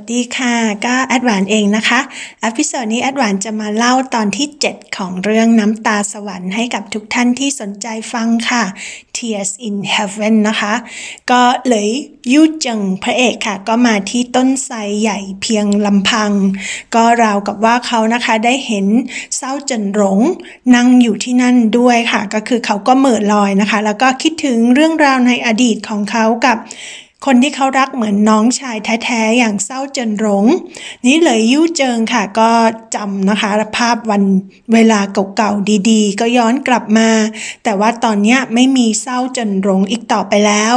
วัสดีค่ะ ก็แอดหวานเองนะคะอพิโซดนี้แอดหวานจะมาเล่าตอนที่ 7 ของเรื่องน้ำตาสวรรค์ให้กับทุกท่านที่สนใจฟังค่ะ Tears in Heaven นะคะ ก็เลยยู่จิงพระเอกค่ะ ก็มาที่ต้นไทรใหญ่เพียงลำพัง ก็ราวกับว่าเขานะคะได้เห็นเศร้าเจินหลงนั่งอยู่ที่นั่นด้วยค่ะ ก็คือเขาก็เหม่อลอยนะคะ แล้วก็คิดถึงเรื่องราวในอดีตของเขากับ คนที่เขารักเหมือนน้องชายแท้ๆอย่างเศร้าเจินหลง นี่เลยยู่เจิงค่ะก็จำนะคะภาพวันเวลาเก่าๆดีๆ ก็ย้อนกลับมา แต่ว่าตอนนี้ไม่มีเศร้าเจินหลงอีกต่อไปแล้ว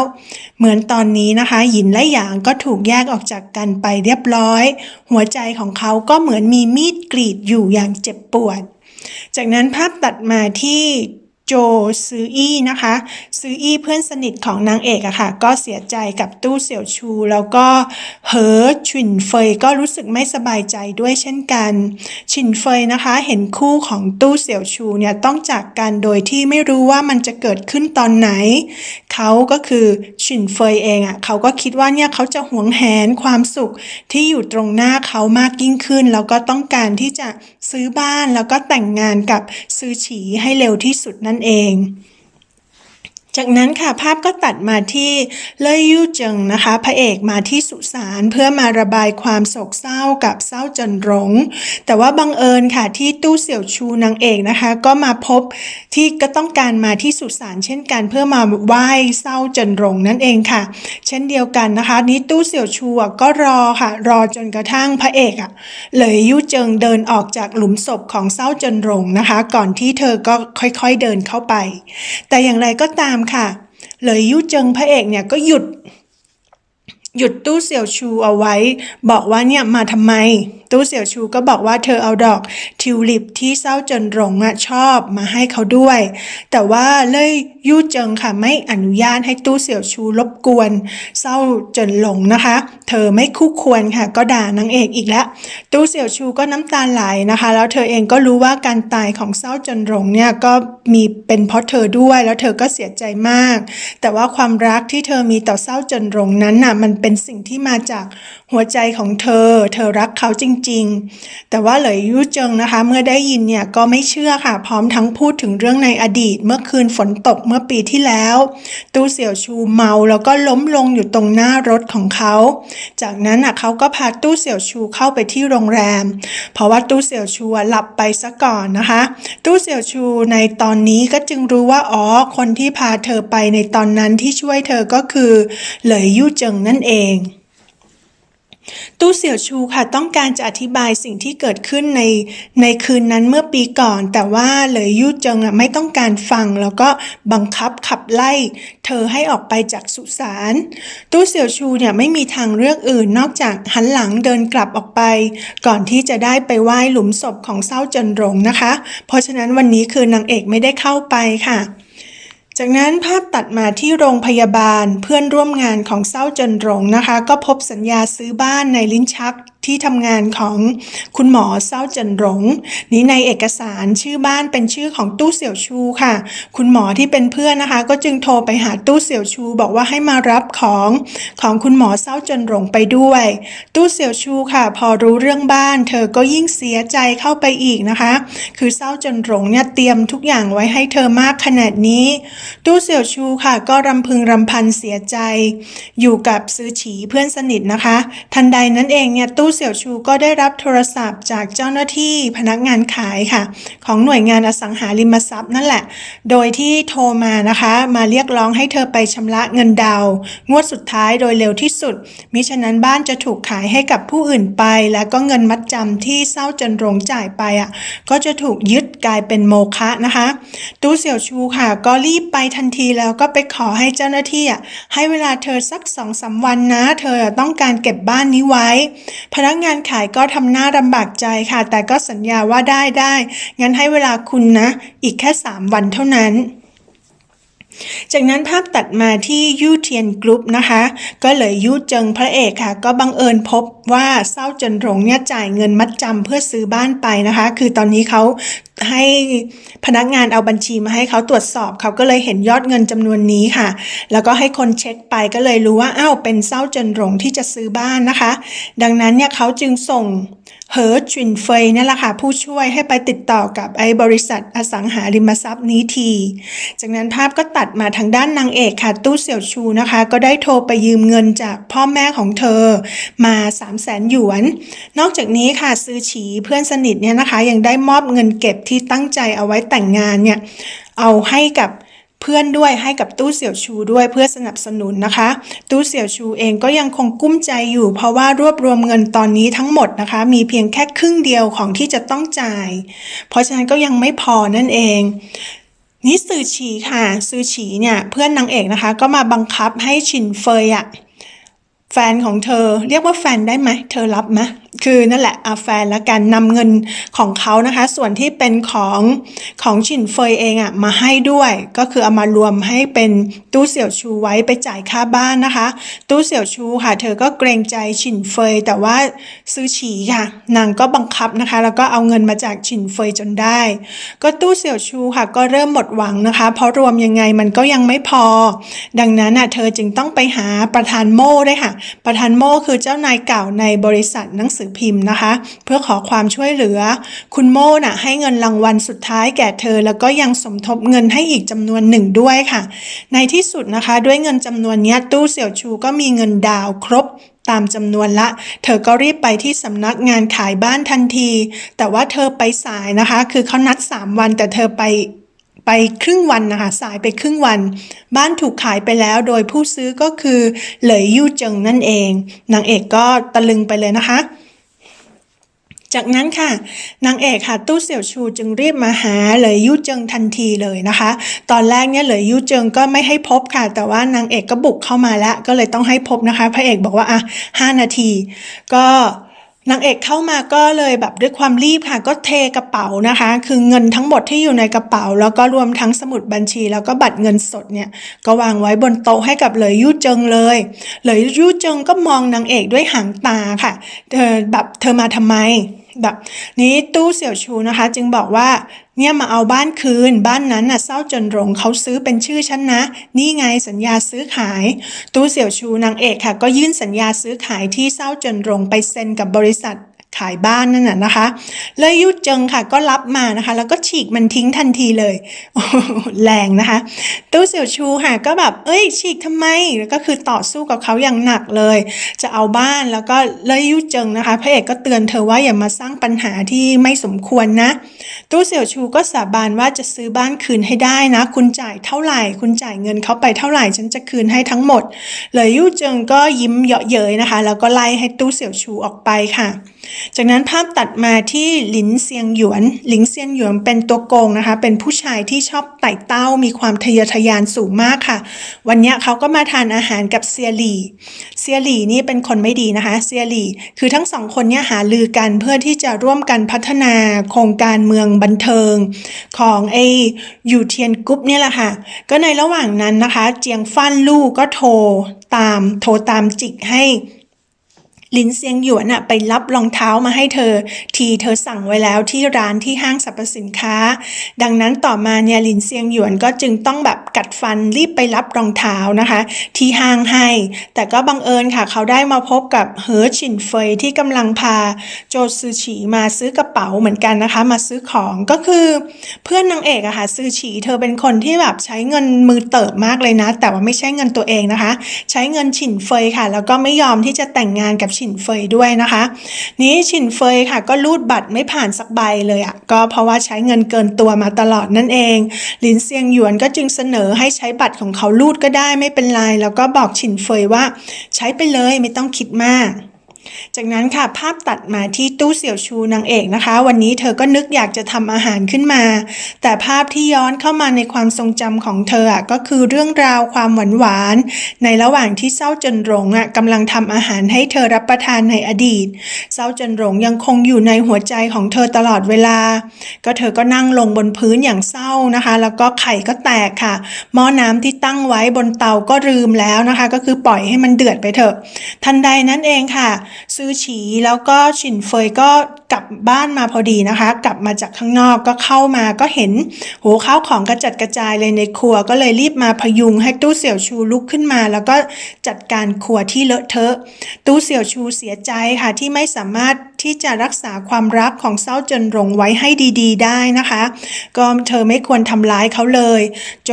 เหมือนตอนนี้นะคะ หยินและหยางก็ถูกแยกออกจากกันไปเรียบร้อย หัวใจของเขาก็เหมือนมีมีดกรีดอยู่อย่างเจ็บปวด จากนั้นภาพตัดมาที่ โจซืออี้นะคะซืออี้เพื่อนสนิทของนางเอกอะค่ะ ก็เสียใจกับตู้เสี่ยวชู แล้วก็เหอฉินเฟยก็รู้สึกไม่สบายใจด้วยเช่นกันฉินเฟยนะคะ เห็นคู่ของตู้เสี่ยวชูเนี่ยต้องจากกันโดยที่ไม่รู้ว่ามันจะเกิดขึ้นตอนไหน เขาก็คือฉินเฟยเองอะเขาก็คิดว่าเนี่ยเขาจะหวงแหนความสุขที่อยู่ตรงหน้าเขามากยิ่งขึ้น แล้วก็ต้องการที่จะซื้อบ้านแล้วก็แต่งงานกับซื้อฉีให้เร็วที่สุดนั่นเอง จากนั้นค่ะภาพก็ตัดมาที่เล่ยยู่เจิงนะคะ พระเอกมาที่สุสานเพื่อมาระบายความโศกเศร้ากับเศร้าจนหลงแต่ว่าบังเอิญค่ะที่ตู้เสี่ยวชูนางเอกนะคะ ก็มาพบที่ก็ต้องการมาที่สุสานเช่นกันเพื่อมาไหว้เศร้าจนหลงนั่นเองค่ะ เช่นเดียวกันนะคะนี้ตู้เสี่ยวชูก็รอค่ะ รอจนกระทั่งพระเอกอะเลยยู่เจิงเดินออกจากหลุมศพของเศร้าจนหลงนะคะ ก่อนที่เธอก็ค่อยๆเดินเข้าไป แต่อย่างไรก็ตามค่ะเลยยู่เจิงพระเอกเนี่ยก็หยุด หยุดตู้เสี่ยวชูเอาไว้ บอกว่าเนี่ยมาทำไม ตู้เสี่ยวชูก็บอกว่าเธอเอาดอกทิวลิปที่เศร้าเจินหลงอะชอบมาให้เขาด้วย แต่ว่าเล่ยยู่เจิงค่ะไม่อนุญาตให้ตู้เสี่ยวชูรบกวน เศร้าเจินหลงนะคะ เธอไม่คู่ควรค่ะ ก็ด่านางเอกอีกแล้ว ตู้เสี่ยวชูก็น้ำตาไหลนะคะ แล้วเธอเองก็รู้ว่าการตายของเศร้าเจินหลงเนี่ยก็มีเป็นเพราะเธอด้วย แล้วเธอก็เสียใจมาก แต่ว่าความรักที่เธอมีต่อเศร้าเจินหลงนั้นน่ะมันเป็นสิ่งที่มาจากหัวใจของเธอ เธอรักเขาจริงๆ แต่ว่าเหลยยู่เจิงนะคะ เมื่อได้ยินเนี่ยก็ไม่เชื่อค่ะ พร้อมทั้งพูดถึงเรื่องในอดีต เมื่อคืนฝนตกเมื่อปีที่แล้ว ตู้เสี่ยวชูเมาแล้วก็ล้มลงอยู่ตรงหน้ารถของเขา จากนั้นอะเขาก็พาตู้เสี่ยวชูเข้าไปที่โรงแรม เพราะว่าตู้เสี่ยวชูหลับไปซะก่อนนะคะ ตู้เสี่ยวชูในตอนนี้ก็จึงรู้ว่าอ๋อคนที่พาเธอไปในตอนนั้นที่ช่วยเธอก็คือ เหลยยู่เจิงนั่นเอง ตู้เสี่ยวชูค่ะต้องการจะอธิบายสิ่งที่เกิดขึ้นในในคืนนั้นเมื่อปีก่อน แต่ว่าเหลยยู่เจิงอะไม่ต้องการฟังแล้วก็บังคับขับไล่ เธอให้ออกไปจากสุสานตู้เสี่ยวชูเนี่ยไม่มีทางเลือกอื่นนอกจากหันหลังเดินกลับออกไป ก่อนที่จะได้ไปไหว้หลุมศพของเศร้าเจินหลงนะคะ เพราะฉะนั้นวันนี้คือนางเอกไม่ได้เข้าไปค่ะ จากนั้นภาพตัดมาที่โรงพยาบาลเพื่อนร่วมงานของเศร้าเจินหลงนะคะ ก็พบสัญญาซื้อบ้านในลิ้นชัก ที่ทำงานของคุณหมอเศร้าเจินหลง นี้ในเอกสารชื่อบ้านเป็นชื่อของตู้เสี่ยวชูค่ะ คุณหมอที่เป็นเพื่อนนะคะ ก็จึงโทรไปหาตู้เสี่ยวชู บอกว่าให้มารับของของคุณหมอเศร้าเจินหลงไปด้วย ตู้เสี่ยวชูค่ะ พอรู้เรื่องบ้าน เธอก็ยิ่งเสียใจเข้าไปอีกนะคะ คือเศร้าเจินหลงเนี่ยเตรียมทุกอย่างไว้ให้เธอมากขนาดนี้ ตู้เสี่ยวชูค่ะ ก็รำพึงรำพันเสียใจ อยู่กับซื้อฉีเพื่อนสนิทนะคะ ทันใดนั้นเองเนี่ยตู้เสี่ยวชูก็ได้รับโทรศัพท์จากเจ้าหน้าที่พนักงานขายค่ะ ของหน่วยงานอสังหาริมทรัพย์นั่นแหละ โดยที่โทรมานะคะ มาเรียกร้องให้เธอไปชำระเงินดาวน์งวดสุดท้ายโดยเร็วที่สุด มิฉะนั้นบ้านจะถูกขายให้กับผู้อื่นไป แล้วก็เงินมัดจำที่เศร้าจนโรงจ่ายไปอะก็จะถูกยึดกลายเป็นโมฆะนะคะตู้เสี่ยวชูค่ะ ก็รีบไปทันทีแล้วก็ไปขอให้เจ้าหน้าที่อะให้เวลาเธอสักสองสาวันนะ เธอต้องการเก็บบ้านนี้ไว้นักงานขายก็ทำหน้าลำบากใจค่ะ แต่ก็สัญญาว่าได้ได้ งั้นให้เวลาคุณนะ อีกแค่ 3 วันเท่านั้นจากนั้นภาพตัดมาที่ยูเทียนกรุ๊ปนะคะ ก็เลยยูเจิงพระเอกค่ะ ก็บังเอิญพบว่าเศร้าเจินหลงเนี่ยจ่ายเงินมัดจำเพื่อซื้อบ้านไปนะคะ คือตอนนี้เขา ให้พนักงานเอาบัญชีมาให้เขาตรวจสอบเขาก็เลยเห็นยอดเงินจำนวนนี้ค่ะ แล้วก็ให้คนเช็คไปก็เลยรู้ว่าอ้าวเป็นเศร้าเจินหลงที่จะซื้อบ้านนะคะ ดังนั้นเนี่ยเขาจึงส่ง เหอจุนเฟยนี่แหละค่ะผู้ช่วยให้ไปติดต่อกับไอ้บริษัทอสังหาริมทรัพย์นี้ที จากนั้นภาพก็ตัดมาทางด้านนางเอกค่ะ ตู้เสี่ยวชูนะคะ ก็ได้โทรไปยืมเงินจากพ่อแม่ของเธอมา3 0 0แสนหยวน นอกจากนี้ค่ะซื้อฉีเพื่อนสนิทเนี่ยนะคะ ยังได้มอบเงินเก็บที่ตั้งใจเอาไว้แต่งงานเนี่ยเอาให้กับ เพื่อนด้วยให้กับตู้เสี่ยวชูด้วยเพื่อสนับสนุนนะคะ ตู้เสี่ยวชูเองก็ยังคงกุ้มใจอยู่ เพราะว่ารวบรวมเงินตอนนี้ทั้งหมดนะคะ มีเพียงแค่ครึ่งเดียวของที่จะต้องจ่าย เพราะฉะนั้นก็ยังไม่พอนั่นเองนี่ซือฉีค่ะซือฉีเนี่ยเพื่อนนางเอกนะคะ ก็มาบังคับให้ชินเฟยอะแฟนของเธอเรียกว่าแฟนได้ไหมเธอรับไหม คือนั่นแหละอาแฟนแล้วกันนำเงินของเขานะคะ ส่วนที่เป็นของของชินเฟยเองอะมาให้ด้วย ก็คือเอามารวมให้เป็นตู้เสี่ยวชูไว้ไปจ่ายค่าบ้านนะคะ ตู้เสี่ยวชูค่ะ เธอก็เกรงใจชินเฟย แต่ว่าซื้อฉีค่ะ นางก็บังคับนะคะ แล้วก็เอาเงินมาจากชินเฟยจนได้ ก็ตู้เสี่ยวชูค่ะ ก็เริ่มหมดหวังนะคะ เพราะรวมยังไงมันก็ยังไม่พอ ดังนั้นน่ะเธอจึงต้องไปหาประธานโม่ด้วยค่ะ ประธานโม่คือเจ้านายเก่าในบริษัทหนังสือพิมพ์นะคะ เพื่อขอความช่วยเหลือ คุณโม่น่ะให้เงินรางวัลสุดท้ายแก่เธอ แล้วก็ยังสมทบเงินให้อีกจำนวนหนึ่งด้วยค่ะ ในที่สุดนะคะ ด้วยเงินจำนวนนี้ตู้เสี่ยวชูก็มีเงินดาวครบตามจำนวนละ เธอก็รีบไปที่สำนักงานขายบ้านทันที แต่ว่าเธอไปสายนะคะ คือเขานัด 3 วันแต่เธอไปไปครึ่งวันนะคะสายไปครึ่งวัน บ้านถูกขายไปแล้วโดยผู้ซื้อก็คือเหลยยู่เจิงนั่นเองนางเอกก็ตะลึงไปเลยนะคะ จากนั้นค่ะ นางเอกค่ะตู้เสี่ยวชูจึงรีบมาหาเหลยยู่เจิงทันทีเลยนะคะ ตอนแรกเนี่ยเหลยยู่เจิงก็ไม่ให้พบค่ะ แต่ว่านางเอกก็บุกเข้ามาแล้ว ก็เลยต้องให้พบนะคะ พระเอกบอกว่าอะห้านาที ก็นางเอกเข้ามาก็เลยแบบด้วยความรีบค่ะ ก็เทกระเป๋านะคะ คือเงินทั้งหมดที่อยู่ในกระเป๋า แล้วก็รวมทั้งสมุดบัญชี แล้วก็บัตรเงินสดเนี่ย ก็วางไว้บนโต๊ะให้กับเหลยยู่เจิงเลย เหลยยู่เจิงก็มองนางเอกด้วยหางตาค่ะ เธอแบบเธอมาทำไม แบบนี้ตู้เสี่ยวชูนะคะ จึงบอกว่าเนี่ยมาเอาบ้านคืน บ้านนั้นน่ะเศร้าจนหลงเขาซื้อเป็นชื่อฉันนะ นี่ไงสัญญาซื้อขาย ตู้เสี่ยวชูนางเอกค่ะ ก็ยื่นสัญญาซื้อขายที่เศร้าจนหลงไปเซ็นกับบริษัท ขายบ้านนั่นน่ะนะคะเลยยุดเจิงค่ะก็รับมานะคะ แล้วก็ฉีกมันทิ้งทันทีเลยแรงนะคะ ตู้เสี่ยวชูค่ะก็แบบเอ้ย ฉีกทำไมแล้วก็คือต่อสู้กับเขาอย่างหนักเลย จะเอาบ้านแล้วก็เลยยุดเจิงนะคะพระเอกก็เตือนเธอว่าอย่ามาสร้างปัญหาที่ไม่สมควรนะ ตู้เสี่ยวชูก็สาบานว่าจะซื้อบ้านคืนให้ได้นะ คุณจ่ายเท่าไหร่ คุณจ่ายเงินเขาไปเท่าไหร่ฉันจะคืนให้ทั้งหมด เลยยู่เจิงก็ยิ้มเยาะเย้ยนะคะ แล้วก็ไล่ให้ตู้เสี่ยวชูออกไปค่ะ จากนั้นภาพตัดมาที่หลินเซียงหยวน หลินเซียงหยวนเป็นตัวโกงนะคะ เป็นผู้ชายที่ชอบไต่เต้ามีความทะเยอทะยานสูงมากค่ะ วันนี้เขาก็มาทานอาหารกับเซียหลี่ เซียหลี่นี่เป็นคนไม่ดีนะคะ เซียหลี่ คือทั้งสองคนเนี่ยหาลือกันเพื่อที่จะร่วมกันพัฒนาโครงการเมืองบันเทิงของไอยูเทียนกรุ๊ปเนี่ยแหละค่ะ ก็ในระหว่างนั้นนะคะ เจียงฟั่นลู่ก็โทรตามโทรตามจิกให้ ลินเซียงหยวนอะไปรับรองเท้ามาให้เธอ ทีเธอสั่งไว้แล้วที่ร้านที่ห้างสรรพสินค้า ดังนั้นต่อมาเนี่ยลินเซียงหยวนก็จึงต้องแบบกัดฟันรีบไปรับรองเท้านะคะ ที่ห้างให้ แต่ก็บังเอิญค่ะ เขาได้มาพบกับเฮอชินเฟยที่กำลังพาโจซือฉีมาซื้อกระเป๋าเหมือนกันนะคะ มาซื้อของก็คือเพื่อนนางเอกอะค่ะซือฉีเธอเป็นคนที่แบบใช้เงินมือเติบมากเลยนะ แต่ว่าไม่ใช่เงินตัวเองนะคะ ใช้เงินฉินเฟยค่ะ แล้วก็ไม่ยอมที่จะแต่งงานกับฉินเฟยด้วยนะคะ นี้ฉินเฟยค่ะก็รูดบัตรไม่ผ่านสักใบเลยอะก็เพราะว่าใช้เงินเกินตัวมาตลอดนั่นเองหลินเซียงหยวนก็จึงเสนอให้ใช้บัตรของเขารูดก็ได้ไม่เป็นไรแล้วก็บอกฉินเฟยว่า ใช้ไปเลยไม่ต้องคิดมาก จากนั้นค่ะภาพตัดมาที่ตู้เสี่ยวชูนางเอกนะคะ วันนี้เธอก็นึกอยากจะทำอาหารขึ้นมา แต่ภาพที่ย้อนเข้ามาในความทรงจำของเธออะก็คือเรื่องราวความหวานหวานในระหว่างที่เศร้าจนหลงอะกำลังทำอาหารให้เธอรับประทานในอดีต เศร้าจนหลงยังคงอยู่ในหัวใจของเธอตลอดเวลา ก็เธอก็นั่งลงบนพื้นอย่างเศร้านะคะ แล้วก็ไข่ก็แตกค่ะ หม้อน้ำที่ตั้งไว้บนเตาก็ลืมแล้วนะคะ ก็คือปล่อยให้มันเดือดไปเถอะ ทันใดนั้นเองค่ะซื้อฉีแล้วก็ฉินเฟยก็กลับบ้านมาพอดีนะคะ กลับมาจากข้างนอกก็เข้ามาก็เห็นโหข้าวของกระจัดกระจายเลยในครัวก็เลยรีบมาพยุงให้ตู้เสี่ยวชูลุกขึ้นมา แล้วก็จัดการครัวที่เลอะเทอะ ตู้เสี่ยวชูเสียใจค่ะที่ไม่สามารถที่จะรักษาความรักของเศร้าเจินหลงไว้ให้ดี ๆ ได้นะคะ ก็เธอไม่ควรทำร้ายเขาเลย โจ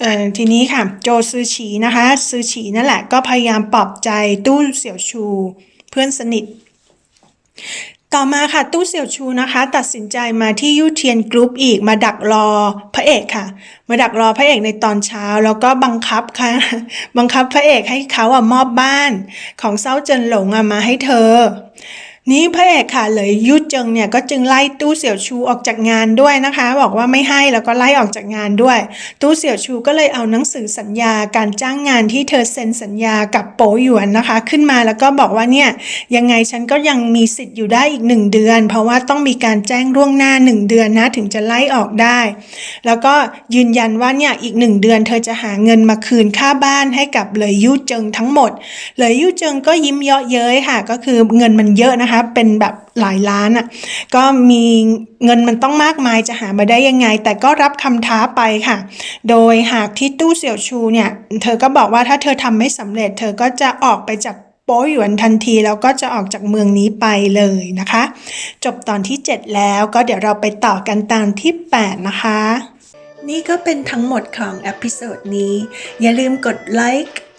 เอ่อทีนี้ค่ะ โจซือฉีนะคะ ซือฉีนั่นแหละก็พยายามปลอบใจตู้เสี่ยวชู เพื่อนสนิท ต่อมาค่ะตู้เสี่ยวชูนะคะ ตัดสินใจมาที่ยูเทียนกรุ๊ปอีกมาดักรอพระเอกค่ะ มาดักรอพระเอกในตอนเช้า แล้วก็บังคับค่ะ บังคับพระเอกให้เขาอะมอบบ้านของเซาเจินหลงอะมาให้เธอ นี่พระเอกค่ะเลยยุดเจิงเนี่ยก็จึงไล่ตู้เสี่ยวชูออกจากงานด้วยนะคะ บอกว่าไม่ให้แล้วก็ไล่ออกจากงานด้วย ตู้เสี่ยวชูก็เลยเอาหนังสือสัญญาการจ้างงานที่เธอเซ็นสัญญากับโปหยวนนะคะ ขึ้นมาแล้วก็บอกว่าเนี่ยยังไงฉันก็ยังมีสิทธิ์อยู่ได้อีกหนึ่งเดือน เพราะว่าต้องมีการแจ้งล่วงหน้าหนึ่งเดือนนะถึงจะไล่ออกได้ แล้วก็ยืนยันว่าเนี่ยอีกหนึ่งเดือน เธอจะหาเงินมาคืนค่าบ้านให้กับเลยยู่เจิงทั้งหมดเลยยู่เจิงก็ยิ้มเยาะเย้ยค่ะ ก็คือเงินมันเยอะนะคะเป็นแบบหลายล้านอะก็มีเงินมันต้องมากมายจะหามาได้ยังไง แต่ก็รับคำท้าไปค่ะ โดยหากที่ตู้เสี่ยวชูเนี่ย เธอก็บอกว่าถ้าเธอทำไม่สำเร็จ เธอก็จะออกไปจากโป๊หยวนทันทีแล้วก็จะออกจากเมืองนี้ไปเลยนะคะ จบตอนที่ 7 แล้วก็เดี๋ยวเราไปต่อกันตอนที่ 8 นะคะ นี่ก็เป็นทั้งหมดของอพิโซดนี้ อย่าลืมกดไลค์